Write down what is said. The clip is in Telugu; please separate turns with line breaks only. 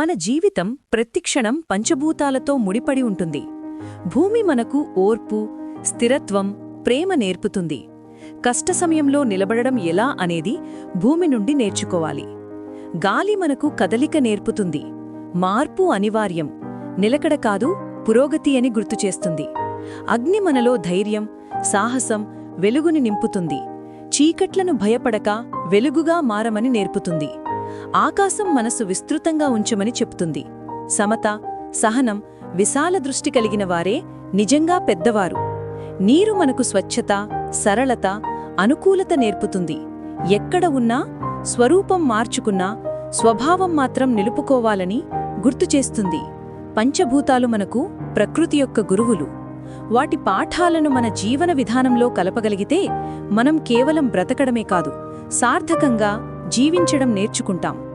మన జీవితం ప్రతిక్షణం పంచభూతాలతో ముడిపడి ఉంటుంది. భూమి మనకు ఓర్పు స్థిరత్వం ప్రేమ నేర్పుతుంది. కష్ట సమయంలో నిలబడడం ఎలా అనేది భూమి నుండి నేర్చుకోవాలి. గాలి మనకు కదలిక నేర్పుతుంది. మార్పు అనివార్యం. నిలకడ కాదు పురోగతి అని గుర్తుచేస్తుంది అగ్ని మనలో ధైర్యం సాహసం వెలుగుని నింపుతుంది. చీకట్లను భయపడక వెలుగుగా మారమని నేర్పుతుంది. ఆకాశం మనసు విస్తృతంగా ఉంచమని చెప్తుంది. సమత సహనం విశాల దృష్టి కలిగిన వారే నిజంగా పెద్దవారు. నీరు మనకు స్వచ్ఛత సరళత అనుకూలత నేర్పుతుంది. ఎక్కడ ఉన్నా స్వరూపం మార్చుకున్నా స్వభావం మాత్రం నిలుపుకోవాలని గుర్తుచేస్తుంది పంచభూతాలు మనకు ప్రకృతి యొక్క గురువులు. వాటి పాఠాలను మన జీవన విధానంలో కలపగలిగితే మనం కేవలం బ్రతకడమే కాదు సార్థకంగా జీవించడం నేర్చుకుంటాం.